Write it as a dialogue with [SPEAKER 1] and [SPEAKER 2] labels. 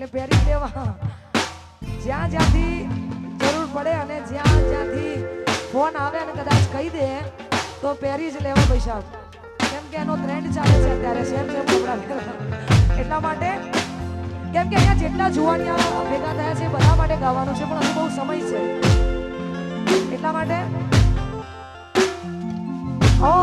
[SPEAKER 1] એટલે પહેરી જ લેવા જ્યાં જ્યાંથી જરૂર પડે અને જ્યાં જ્યાંથી ફોન આવે અને કદાચ કહી દે, તો પહેરી જ લેવા પૈસા કેમ કે એનો ટ્રેન્ડ ચાલે છે અત્યારે, સેમ સેમ કપડાં એટલા માટે, કેમ કે અહીંયા જેટલા જુવાનિયા ભેગા થયા છે એ બધા માટે ગાવાનું છે, પણ હજુ બહુ સમય છે. એટલા માટે, ઓ